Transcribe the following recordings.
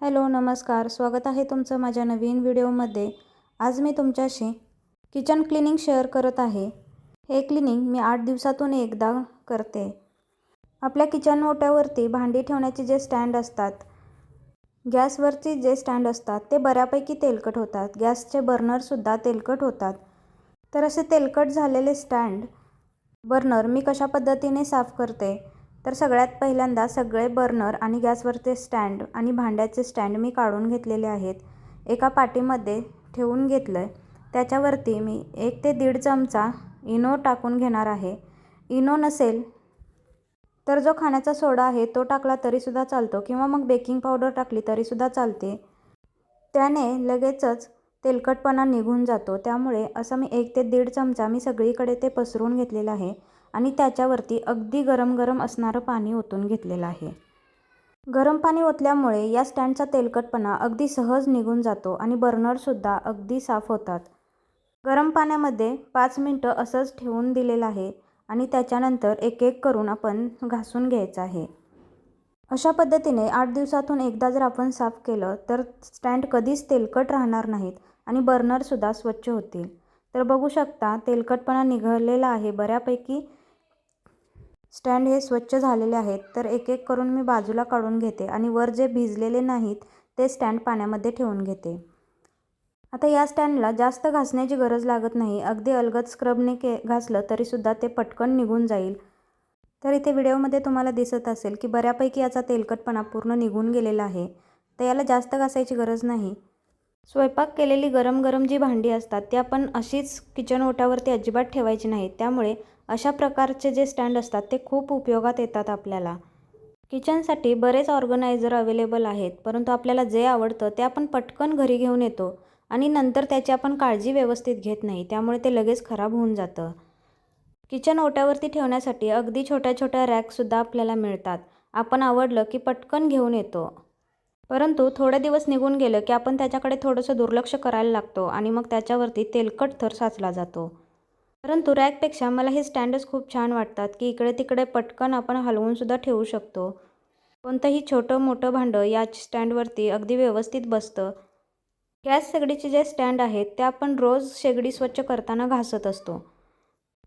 Hello नमस्कार. स्वागत आहे तुमचं माझ्या नवीन व्हिडिओमध्ये. आज मी तुमच्याशी किचन क्लिनिंग शेअर करत आहे. हे क्लिनिंग मी आठ दिवसातून एकदा करते. आपल्या किचन ओट्यावरती भांडी ठेवण्याचे जे स्टँड असतात गॅसवरती जे स्टँड असतात ते बऱ्यापैकी तेलकट होतात. गॅसचे बर्नरसुद्धा तेलकट होतात. तर असे तेलकट झालेले स्टँड बर्नर मी कशा पद्धतीने साफ करते? तर सगळ्यात पहिल्यांदा सगळे बर्नर आणि गॅसवरचे स्टँड आणि भांड्याचे स्टँड मी काढून घेतलेले आहेत. एका पाटीमध्ये ठेवून घेतलं आहे त्याच्यावरती मी एक ते दीड चमचा इनो टाकून घेणार आहे. इनो नसेल तर जो खाण्याचा सोडा आहे तो टाकला तरीसुद्धा चालतो किंवा मग बेकिंग पावडर टाकली तरीसुद्धा चालते. त्याने लगेचच तेलकटपणा निघून जातो. त्यामुळे असं मी एक ते दीड चमचा मी सगळीकडे ते पसरून घेतलेलं आहे. आणि त्याच्यावरती अगदी गरम गरम असणारं पाणी ओतून घेतलेलं आहे. गरम पाणी ओतल्यामुळे या स्टँडचा तेलकटपणा अगदी सहज निघून जातो आणि बर्नरसुद्धा अगदी साफ होतात. गरम पाण्यामध्ये पाच मिनटं असंच ठेवून दिलेलं आहे आणि त्याच्यानंतर एक एक करून आपण घासून घ्यायचं आहे. अशा पद्धतीने आठ दिवसातून एकदा जर आपण साफ केलं तर स्टँड कधीच तेलकट राहणार नाहीत आणि बर्नरसुद्धा स्वच्छ होतील. तर बघू शकता तेलकटपणा निघालेला आहे बऱ्यापैकी स्टँड हे स्वच्छ झालेले आहेत तर एक एक करून मी बाजूला काढून घेते आणि वर जे भिजलेले नाहीत ते स्टँड पाण्यामध्ये ठेवून घेते. आता या स्टँडला जास्त घासण्याची गरज लागत नाही. अगदी अलगद स्क्रबने के घासलं तरीसुद्धा ते पटकन निघून जाईल. तर इथे व्हिडिओमध्ये तुम्हाला दिसत असेल की बऱ्यापैकी याचा तेलकटपणा पूर्ण निघून गेलेला आहे तर याला जास्त घासायची गरज नाही. स्वयंपाक केलेली गरम गरम जी भांडी असतात ती आपण अशीच किचन ओट्यावरती अजिबात ठेवायची नाहीत. त्यामुळे अशा प्रकारचे जे स्टँड असतात ते खूप उपयोगात येतात आपल्याला. किचनसाठी बरेच ऑर्गनायझर अवेलेबल आहेत परंतु आपल्याला जे आवडतं ते आपण पटकन घरी घेऊन येतो आणि नंतर त्याची आपण काळजी व्यवस्थित घेत नाही त्यामुळे ते लगेच खराब होऊन जातं. किचन ओट्यावरती ठेवण्यासाठी अगदी छोट्या छोट्या रॅकसुद्धा आपल्याला मिळतात. आपण आवडलं की पटकन घेऊन येतो. परंतु थोडे दिवस निघून गेलं की आपण त्याच्याकडे थोडंसं दुर्लक्ष करायला लागतो आणि मग त्याच्यावरती तेलकट थर साचला जातो. परंतु रॅकपेक्षा मला हे स्टँडच खूप छान वाटतात की इकडे तिकडे पटकन आपण हलवूनसुद्धा ठेवू शकतो. कोणतंही छोटं मोठं भांडं या स्टँडवरती अगदी व्यवस्थित बसतं. गॅस शेगडीचे जे स्टँड आहेत ते आपण रोज शेगडी स्वच्छ करताना घासत असतो.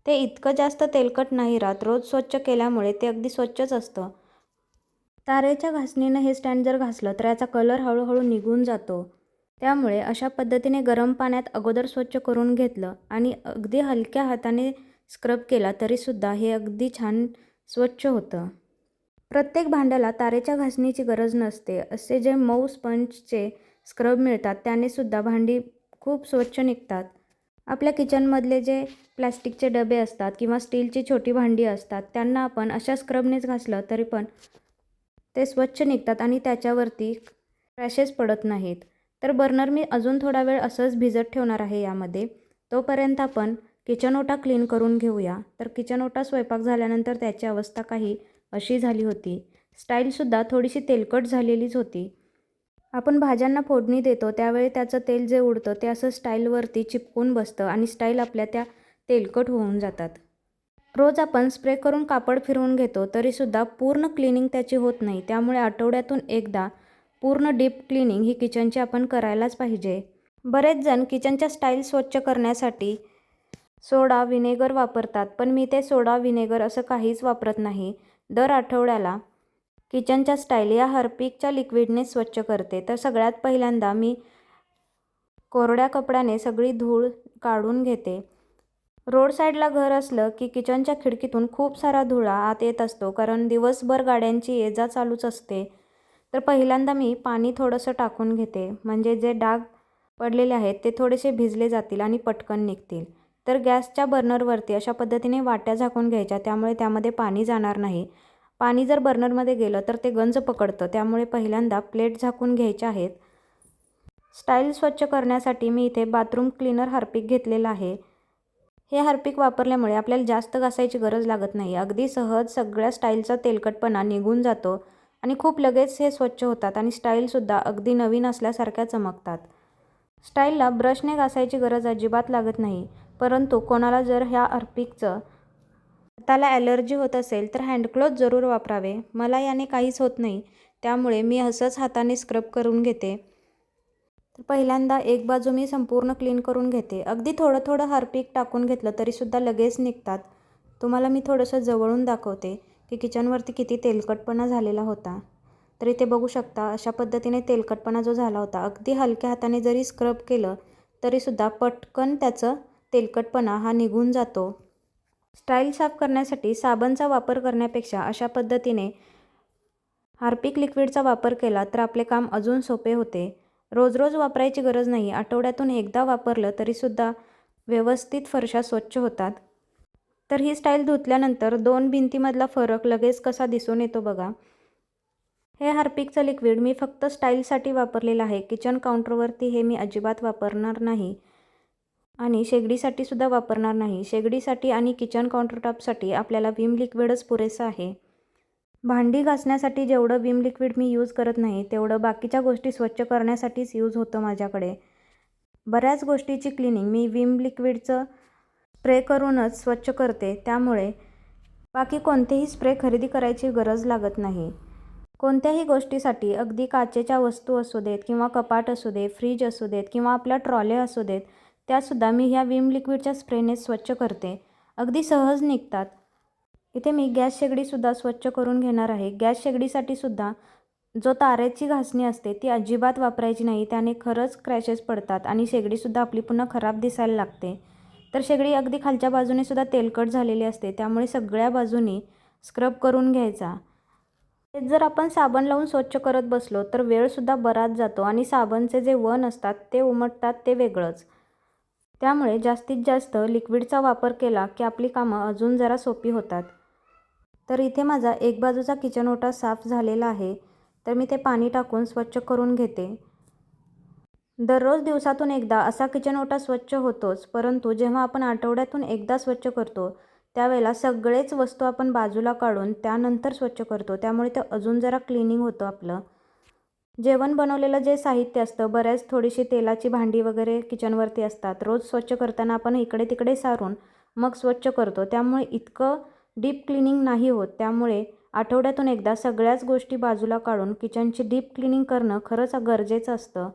ते इतकं जास्त तेलकट नाही राहत रोज स्वच्छ केल्यामुळे ते अगदी स्वच्छच असतं. तारेच्या घासणीनं हे स्टँड जर घासलं तर याचा कलर हळूहळू निघून जातो. त्यामुळे अशा पद्धतीने गरम पाण्यात अगोदर स्वच्छ करून घेतलं आणि अगदी हलक्या हाताने स्क्रब केला तरीसुद्धा हे अगदी छान स्वच्छ होतं. प्रत्येक भांड्याला तारेच्या घासणीची गरज नसते. असे जे मऊ स्पंजचे स्क्रब मिळतात त्यानेसुद्धा भांडी खूप स्वच्छ निघतात. आपल्या किचनमधले जे प्लॅस्टिकचे डबे असतात किंवा स्टीलची छोटी भांडी असतात त्यांना आपण अशा स्क्रबनेच घासलं तरी पण ते स्वच्छ निघतात आणि त्याच्यावरती क्रॅशेस पडत नाहीत. तर बर्नर मी अजून थोडा वेळ असंच भिजत ठेवणार आहे यामध्ये. तोपर्यंत आपण किचन ओटा क्लीन करून घेऊया. तर किचन ओटा स्वयंपाक झाल्यानंतर त्याची अवस्था काही अशी झाली होती. स्टाईलसुद्धा थोडीशी तेलकट झालेलीच होती. आपण भाज्यांना फोडणी देतो त्यावेळी त्याचं तेल जे उडतं ते असं स्टाईलवरती चिपकून बसतं आणि स्टाईल आपल्या त्या तेलकट होऊन जातात. रोज आपण स्प्रे करून कापड फिरवून घेतो तरीसुद्धा पूर्ण क्लिनिंग त्याची होत नाही. त्यामुळे आठवड्यातून एकदा पूर्ण डीप क्लिनिंग ही किचनची आपण करायलाच पाहिजे. बरेच जण किचनच्या स्टाईल स्वच्छ करण्यासाठी सोडा विनेगर वापरतात पण मी ते सोडा विनेगर असं काहीच वापरत नाही. दर आठवड्याला किचनच्या स्टाईल या हर्पिकच्या लिक्विडने स्वच्छ करते. तर सगळ्यात पहिल्यांदा मी कोरड्या कपड्याने सगळी धूळ काढून घेते. रोड साईडला घर असलं की किचनच्या खिडकीतून खूप सारा धुळा आत येत असतो कारण दिवसभर गाड्यांची ये जा चालूच असते. तर पहिल्यांदा मी पाणी थोडंसं टाकून घेते. म्हणजे जे डाग पडलेले आहेत ते थोडेसे भिजले जातील आणि पटकन निघतील. तर गॅसच्या बर्नरवरती अशा पद्धतीने वाट्या झाकून घ्यायच्या त्यामुळे त्यामध्ये पाणी जाणार नाही. पाणी जर बर्नरमध्ये गेलं तर ते गंज पकडतं त्यामुळे पहिल्यांदा प्लेट झाकून घ्यायच्या आहेत. स्टाईल स्वच्छ करण्यासाठी मी इथे बाथरूम क्लीनर हार्पिक घेतलेलं आहे. हे हार्पिक वापरल्यामुळे आपल्याला जास्त घासायची गरज लागत नाही. अगदी सहज सगळ्या स्टाईलचा तेलकटपणा निघून जातो. आणि खूप लगेच हे स्वच्छ होतात आणि स्टाईलसुद्धा अगदी नवीन असल्यासारख्या चमकतात. स्टाईलला ब्रशने घासायची गरज अजिबात लागत नाही परंतु कोणाला जर ह्या अर्पिकचं हाताला ॲलर्जी होत असेल तर हँडक्लोथ जरूर वापरावे. मला याने काहीच होत नाही त्यामुळे मी असंच हाताने स्क्रब करून घेते. तर पहिल्यांदा एक बाजू मी संपूर्ण क्लीन करून घेते. अगदी थोडं थोडं हार्पिक टाकून घेतलं तरीसुद्धा लगेच निघतात. तुम्हाला मी थोडंसं जवळून दाखवते. की किचनवरती किती तेलकटपणा झालेला होता. तर इथे बघू शकता अशा पद्धतीने तेलकटपणा जो झाला होता अगदी हलक्या हाताने जरी स्क्रब केलं तरीसुद्धा पटकन त्याचं तेलकटपणा हा निघून जातो. स्टाईल साफ करण्यासाठी साबणचा वापर करण्यापेक्षा अशा पद्धतीने हार्पिक लिक्विडचा वापर केला तर आपले काम अजून सोपे होते. रोज रोज वापरायची गरज नाही. आठवड्यातून एकदा वापरलं तरीसुद्धा व्यवस्थित फरशा स्वच्छ होतात. तर ही स्टाईल धुतल्यानंतर दोन भिंतीमधला फरक लगेच कसा दिसून येतो बघा. हे हार्पिकचं लिक्विड मी फक्त स्टाईलसाठी वापरलेलं आहे. किचन काउंटरवरती हे मी अजिबात वापरणार नाही. आणि शेगडीसाठी सुद्धा वापरणार नाही. शेगडीसाठी आणि किचन काउंटरटॉपसाठी आपल्याला विम लिक्विडच पुरेसं आहे. भांडी घासण्यासाठी जेवढं विम लिक्विड मी यूज करत नाही तेवढं बाकीच्या गोष्टी स्वच्छ करण्यासाठीच यूज होतं माझ्याकडे. बऱ्याच गोष्टीची क्लिनिंग मी विम लिक्विडचं स्प्रे करूनच स्वच्छ करते त्यामुळे बाकी कोणतेही स्प्रे खरेदी करायची गरज लागत नाही. कोणत्याही गोष्टीसाठी अगदी काचेच्या वस्तू असू देत किंवा कपाट असू दे फ्रीज असू देत किंवा आपल्या ट्रॉले असू देत त्यासुद्धा मी ह्या विम लिक्विडच्या स्प्रेने स्वच्छ करते. अगदी सहज निघतात. इथे मी गॅस शेगडीसुद्धा स्वच्छ करून घेणार आहे. गॅस शेगडीसाठी सुद्धा जो तारेची घासणी असते ती अजिबात वापरायची नाही त्याने खरंच क्रॅशेस पडतात आणि शेगडीसुद्धा आपली पुन्हा खराब दिसायला लागते. तर शेगडी अगदी खालच्या बाजूने सुद्धा तेलकट झालेली असते. त्यामुळे सगळ्या बाजूनी स्क्रब करून घ्यायचा. तेच जर आपण साबण लावून स्वच्छ करत बसलो तर वेळसुद्धा बराच जातो आणि साबणचे जे वन असतात ते उमटतात ते वेगळंच. त्यामुळे जास्तीत जास्त लिक्विडचा वापर केला की आपली कामं अजून जरा सोपी होतात. तर इथे माझा एक बाजूचा किचन ओटा साफ झालेला आहे. तर मी ते पाणी टाकून स्वच्छ करून घेते. दररोज दिवसातून एकदा असा किचन ओटा स्वच्छ होतोच परंतु जेव्हा आपण आठवड्यातून एकदा स्वच्छ करतो त्यावेळेला सगळेच वस्तू आपण बाजूला काढून त्यानंतर स्वच्छ करतो. त्यामुळे ते अजून जरा क्लिनिंग होतं आपलं. जेवण बनवलेलं जे साहित्य असतं बऱ्याच थोडीशी तेलाची भांडी वगैरे किचनवरती असतात. रोज स्वच्छ करताना आपण इकडे तिकडे सारून मग स्वच्छ करतो. त्यामुळे इतकं डीप क्लिनिंग नाही होत. त्यामुळे आठवड्यातून एकदा सगळ्याच गोष्टी बाजूला काढून किचनची डीप क्लिनिंग करणं खरंच गरजेचं असतं.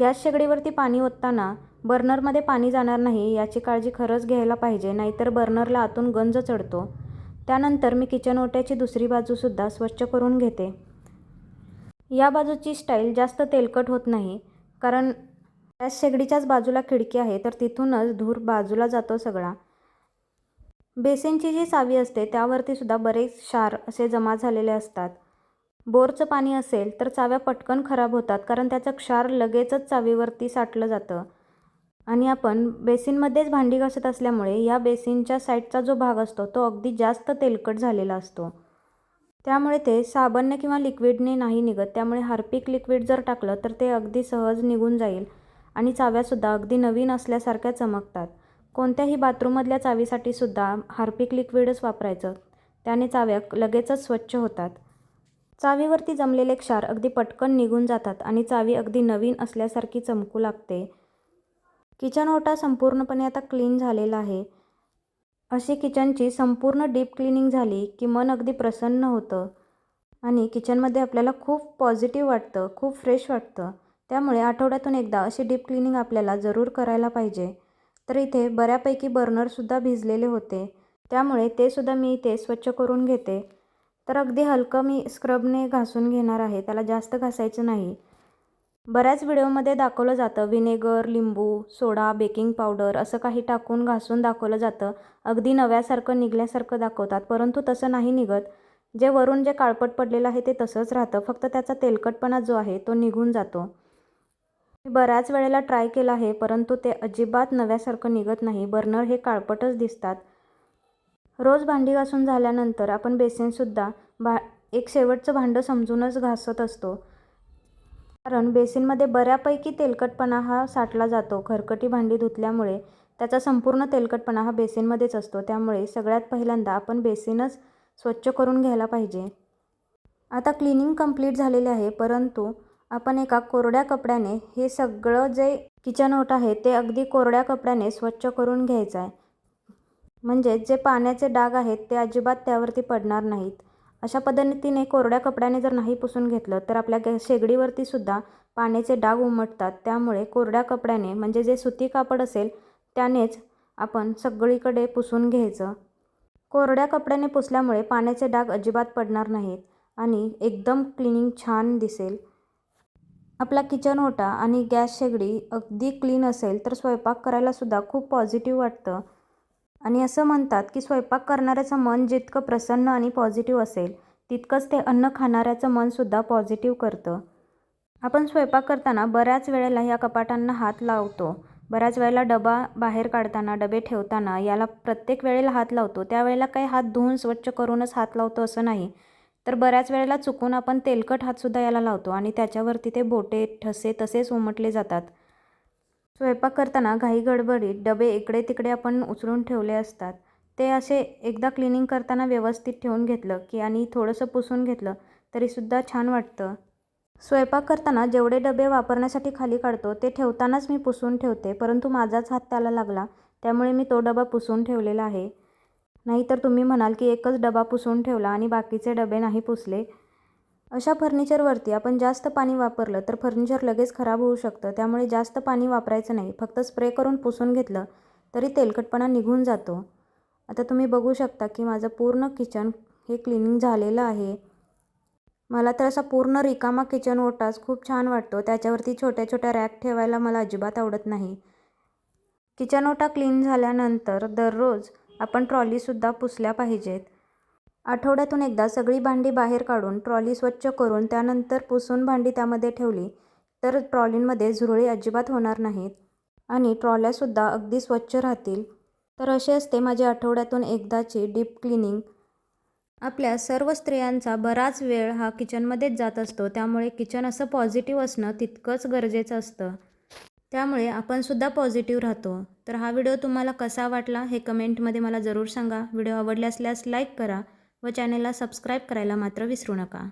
गॅस शेगडीवरती पाणी ओतताना बर्नरमध्ये पाणी जाणार नाही याची काळजी खरंच घ्यायला पाहिजे नाहीतर बर्नरला आतून गंज चढतो. त्यानंतर मी किचन ओट्याची दुसरी बाजूसुद्धा स्वच्छ करून घेते. या बाजूची स्टाईल जास्त तेलकट होत नाही कारण गॅस शेगडीच्याच बाजूला खिडकी आहे तर तिथूनच धूर बाजूला जातो सगळा. बेसिनची जी सावी असते त्यावरती सुद्धा बरेच क्षार असे जमा झालेले असतात. बोरचं पाणी असेल तर चाव्या पटकन खराब होतात कारण त्याचं क्षार लगेचच चावीवरती साठलं जातं. आणि आपण बेसिनमध्येच भांडी घासत असल्यामुळे या बेसिनच्या साईडचा जो भाग असतो तो अगदी जास्त तेलकट झालेला असतो. त्यामुळे ते साबणने किंवा लिक्विडने नाही निघत. त्यामुळे हार्पिक लिक्विड जर टाकलं तर ते अगदी सहज निघून जाईल आणि चाव्यासुद्धा अगदी नवीन असल्यासारख्या चमकतात. कोणत्याही बाथरूममधल्या चावीसाठी सुद्धा हार्पिक लिक्विडच वापरायचं. त्याने चाव्या लगेचच स्वच्छ होतात. चावीवरती जमलेले क्षार अगदी पटकन निघून जातात आणि चावी अगदी नवीन असल्यासारखी चमकू लागते. किचन ओटा संपूर्णपणे आता क्लीन झालेला आहे. अशी किचनची संपूर्ण डीप क्लिनिंग झाली की मन अगदी प्रसन्न होतं आणि किचनमध्ये आपल्याला खूप पॉझिटिव्ह वाटतं खूप फ्रेश वाटतं. त्यामुळे आठवड्यातून एकदा अशी डीप क्लिनिंग आपल्याला जरूर करायला पाहिजे. तर इथे बऱ्यापैकी बर्नरसुद्धा भिजलेले होते. त्यामुळे ते सुद्धा मी इथे स्वच्छ करून घेते. तर अगदी हलकं मी स्क्रबने घासून घेणार आहे. त्याला जास्त घासायचं नाही. बऱ्याच व्हिडिओमध्ये दाखवलं जातं. व्हिनेगर लिंबू सोडा बेकिंग पावडर असं काही टाकून घासून दाखवलं जातं. अगदी नव्यासारखं निघल्यासारखं दाखवतात परंतु तसं नाही निघत. जे वरून जे काळपट पडलेलं आहे ते तसंच राहतं. फक्त त्याचा तेलकटपणा जो आहे तो निघून जातो. मी बऱ्याच वेळेला ट्राय केला आहे परंतु ते अजिबात नव्यासारखं निघत नाही. बर्नर हे काळपटच दिसतात. रोज भांडी घासून झाल्यानंतर आपण बेसिनसुद्धा भा एक शेवटचं भांडं समजूनच घासत असतो. कारण बेसिनमध्ये बऱ्यापैकी तेलकटपणा हा साठला जातो. खरकटी भांडी धुतल्यामुळे त्याचा संपूर्ण तेलकटपणा हा बेसिनमध्येच असतो. त्यामुळे सगळ्यात पहिल्यांदा आपण बेसिनच स्वच्छ करून घ्यायला पाहिजे. आता क्लिनिंग कंप्लीट झालेले आहे परंतु आपण एका कोरड्या कपड्याने हे सगळं जे किचन ओट आहे ते अगदी कोरड्या कपड्याने स्वच्छ करून घ्यायचं आहे. म्हणजे जे पाण्याचे डाग आहेत ते अजिबात त्यावरती पडणार नाहीत. अशा पद्धतीने कोरड्या कपड्याने जर नाही पुसून घेतलं तर आपल्या गॅ शेगडीवरती सुद्धा पाण्याचे डाग उमटतात. त्यामुळे कोरड्या कपड्याने म्हणजे जे सुती कापड असेल त्यानेच आपण सगळीकडे पुसून घ्यायचं. कोरड्या कपड्याने पुसल्यामुळे पाण्याचे डाग अजिबात पडणार नाहीत आणि एकदम क्लिनिंग छान दिसेल. आपला किचन ओटा आणि गॅस शेगडी अगदी क्लीन असेल तर स्वयंपाक करायलासुद्धा खूप पॉझिटिव्ह वाटतं. आणि असं म्हणतात की स्वयंपाक करणाऱ्याचं मन जितकं प्रसन्न आणि पॉझिटिव्ह असेल तितकंच ते अन्न खाणाऱ्याचं मनसुद्धा पॉझिटिव्ह करतं. आपण स्वयंपाक करताना बऱ्याच वेळेला या कपाटांना हात लावतो. बऱ्याच वेळेला डबा बाहेर काढताना डबे ठेवताना याला प्रत्येक वेळेला हात लावतो. त्यावेळेला काही हात धुवून स्वच्छ करूनच हात लावतो असं नाही. तर बऱ्याच वेळेला चुकून आपण तेलकट हातसुद्धा याला लावतो आणि त्याच्यावरती ते बोटे ठसे तसेच उमटले जातात. स्वयंपाक करताना घाई गडबडीत डबे इकडे तिकडे आपण उचलून ठेवले असतात. ते असे एकदा क्लिनिंग करताना व्यवस्थित ठेवून घेतलं की आणि थोडंसं पुसून घेतलं तरीसुद्धा छान वाटतं. स्वयंपाक करताना जेवढे डबे वापरण्यासाठी खाली काढतो ते ठेवतानाच मी पुसून ठेवते परंतु माझाच हात त्याला लागला त्यामुळे मी तो डबा पुसून ठेवलेला आहे. नाहीतर तुम्ही म्हणाल की एकच डबा पुसून ठेवला आणि बाकीचे डबे नाही पुसले. अशा फर्निचरवरती आपण जास्त पाणी वापरलं तर फर्निचर लगेच खराब होऊ शकतं. त्यामुळे जास्त पाणी वापरायचं नाही. फक्त स्प्रे करून पुसून घेतलं तरी तेलकटपणा निघून जातो. आता तुम्ही बघू शकता की माझं पूर्ण किचन हे क्लिनिंग झालेलं आहे. मला तर असा पूर्ण रिकामा किचन ओटाच खूप छान वाटतो. त्याच्यावरती छोट्या छोट्या रॅक ठेवायला मला अजिबात आवडत नाही. किचन ओटा क्लीन झाल्यानंतर दररोज आपण ट्रॉलीसुद्धा पुसल्या पाहिजेत. आठवड्यातून एकदा सगळी भांडी बाहेर काढून ट्रॉली स्वच्छ करून त्यानंतर पुसून भांडी त्यामध्ये ठेवली तर ट्रॉलींमध्ये झुरळे अजिबात होणार नाहीत आणि ट्रॉल्यासुद्धा अगदी स्वच्छ राहतील. तर असे असते माझे आठवड्यातून एकदाची डीप क्लिनिंग. आपल्या सर्व स्त्रियांचा बराच वेळ हा किचनमध्येच जात असतो त्यामुळे किचन असं पॉझिटिव्ह असणं तितकंच गरजेचं असतं. त्यामुळे आपणसुद्धा पॉझिटिव्ह राहतो. तर हा व्हिडिओ तुम्हाला कसा वाटला हे कमेंटमध्ये मला जरूर सांगा. व्हिडिओ आवडले असल्यास लाईक करा. व चॅनेलला सबस्क्राईब करायला मात्र विसरू नका.